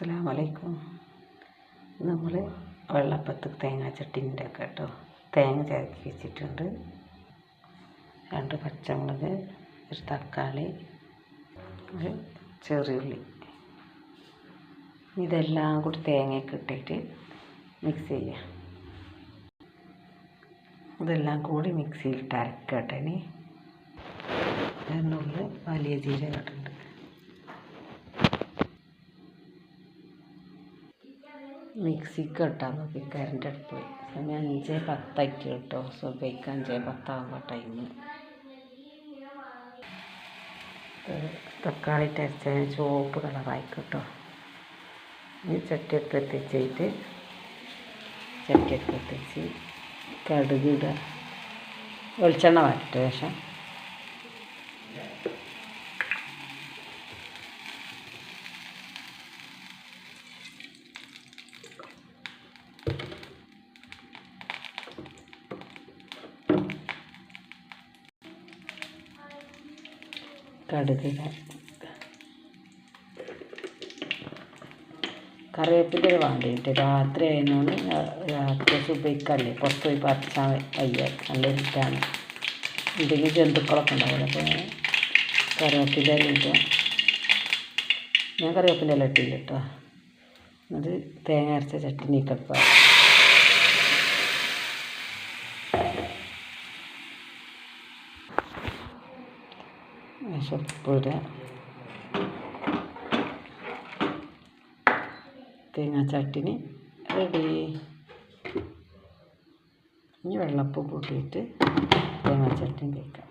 അസ്സാം വലൈക്കും നമ്മൾ വെള്ളപ്പത്ത് തേങ്ങ ചട്ടിന്റെ ഒക്കെ കേട്ടോ. തേങ്ങ ചേർക്കി വെച്ചിട്ടുണ്ട്. രണ്ട് പച്ചമുളക് ഒരു തക്കാളി ഒരു ചെറിയുള്ളി ഇതെല്ലാം കൂടി തേങ്ങയൊക്കെ ഇട്ടിട്ട് മിക്സ് ചെയ്യാം. ഇതെല്ലാം കൂടി മിക്സിയിൽ മിക്സിയിലിട്ട് അരക്കട്ടെ ഇനി. അതിനുള്ളിൽ വലിയ ജീരകം ഇട്ടിട്ടുണ്ട് മിക്സിക്ക് ഇട്ടാൽ മതി കറണ്ട് അടുപ്പ് സമയം അഞ്ച് പത്താക്കി കേട്ടോ. സുബൈക്ക് അഞ്ച് പത്താകുമ്പോൾ ടൈം തക്കാളി ടരച്ചതിന് ചുവപ്പ് കളറായി കേട്ടോ. ഈ ചട്ടി എത്തിച്ചിട്ട് ചട്ടിയൊക്കെ ചട്ടി കടുകിടുക വെളിച്ചെണ്ണ വരട്ടെ ശേഷം കടുക് കറിവേപ്പിന്റെ വേണ്ടിയിട്ട് രാത്രി ആയതുകൊണ്ട് രാത്രി സുബൈക്കല്ലേ പുറത്ത് പോയി പറിച്ചാൽ വയ്യ. നല്ല ഇഷ്ടമാണ് എന്തെങ്കിലും ജന്തുക്കളൊക്കെ ഉണ്ടാവില്ല? അപ്പോൾ കറിവേപ്പില ഇല്ല ഞാൻ കറിവേപ്പിന്റെ എല്ലാം ഇട്ടില്ല കേട്ടോ. അത് തേങ്ങ അരച്ച ചട്ടിനി കപ്പ ഉപ്പിടുക തേങ്ങാ ചട്ടിനി റെഡി ഇനി വെള്ളപ്പം കൂട്ടിയിട്ട് തേങ്ങാ ചട്ടിനി കഴിക്കാം